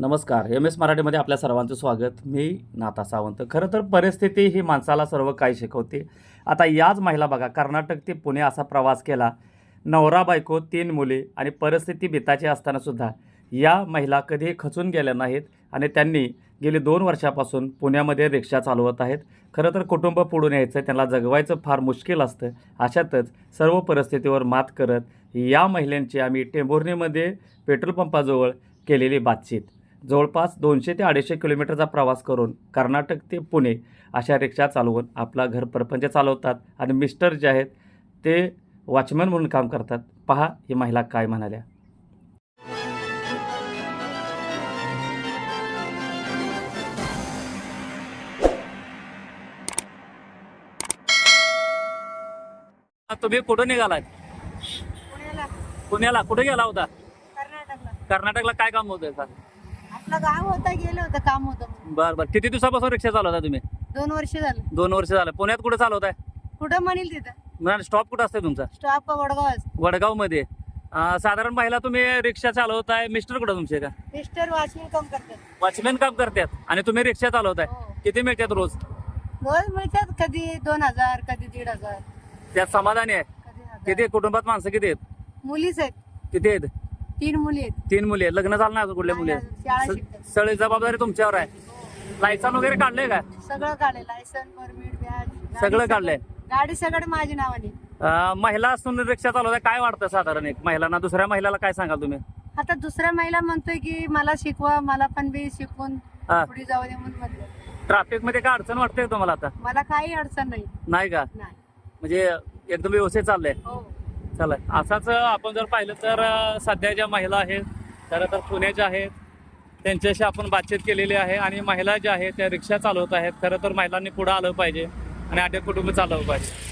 नमस्कार. M S मराठीमध्ये आपल्या सर्वांचं स्वागत. मी नाता सावंत. खरं तर परिस्थिती ही माणसाला सर्व काही शिकवते. आता याच महिला बघा कर्नाटक ते पुणे असा प्रवास केला. नवरा बायको तीन मुले आणि परिस्थिती बिताची असतानासुद्धा या महिला कधी खचून गेल्या नाहीत आणि त्यांनी गेली दोन वर्षापासून पुण्यामध्ये रिक्षा चालवत आहेत. खरं तर कुटुंब पुढून यायचं त्यांना जगवायचं फार मुश्किल असतं. अशातच सर्व परिस्थितीवर मात करत या महिलांची आम्ही टेंभुर्णीमध्ये पेट्रोल पंपाजवळ केलेली बातचीत. जवळपास दोनशे ते अडीचशे किलोमीटरचा प्रवास करून कर्नाटक ते पुणे अशा रिक्षा चालवून आपला घर परपंच चालवतात. आणि मिस्टर जे आहेत ते वॉचमॅन म्हणून काम करतात. पहा ही महिला काय म्हणाल्या. तुम्ही कुठं निघालात पुण्याला. पुण्याला. कुठे गेला होता? कर्नाटकला. कर्नाटकला काय काम होतं सर आपलं गाव होता गेलं होतं काम होतं. बरं बरं. किती दिवसापासून रिक्षा चालवता तुम्ही? दोन वर्ष झालं. दोन वर्ष झालं. पुण्यात कुठे चालवताय कुठं म्हणील तिथं? स्टॉप कुठं असते तुमचा? स्टॉप वडगाव वडगावमध्ये. अं, साधारण महिला तुम्ही रिक्षा चालवताय मिस्टर कुठं तुमचे का? मिस्टर वॉचमॅन काम करतात. वॉचमॅन काम करतात आणि तुम्ही रिक्षा चालवताय. हो. किती मिळतात रोज? रोज मिळतात कधी दोन हजार कधी दीड हजार. त्यात समाधानी आहे. कधी हजार. किती कुटुंबात माणसं किती आहेत? मुलीच आहेत. किती आहेत? तीन मुली आहेत. तीन मुली आहेत. लग्न झालं नाही अजून कुठल्या मुली शाळा शिकतात. सगळी जबाबदारी तुमच्यावर आहे. लायसन वगैरे काढलंय का? सगळं काढले लायसन परमिट व्याज गाडी सगळं काढलंय? गाडी सगळं माझ्या नावाने. अं, महिला असून रिक्षा चालवताय काय वाटतं साधारण एक महिलांना? दुसऱ्या महिलाला काय सांगाल तुम्ही? आता दुसऱ्या महिला म्हणतोय की मला शिकवा मला पण बी शिकवून हा. पुढे जाऊ दे म्हणून म्हणलं ट्रॅफिकमध्ये काय अडचण वाटते तुम्हाला आता? मला काही अडचण नाही. नाही का? नाही. म्हणजे एकदम व्यवस्थित चाललंय. हो. चला असाच आपण जर पाहिलं तर सध्या ज्या महिला आहेत खरं तर पुण्याच्या आहेत त्यांच्याशी आपण बातचीत केलेली आहे आणि महिला ज्या आहेत त्या रिक्षा चालवत आहेत. खरं तर महिलांनी पुढं आलं पाहिजे आणि आटे कुटुंब चालवलं पाहिजे.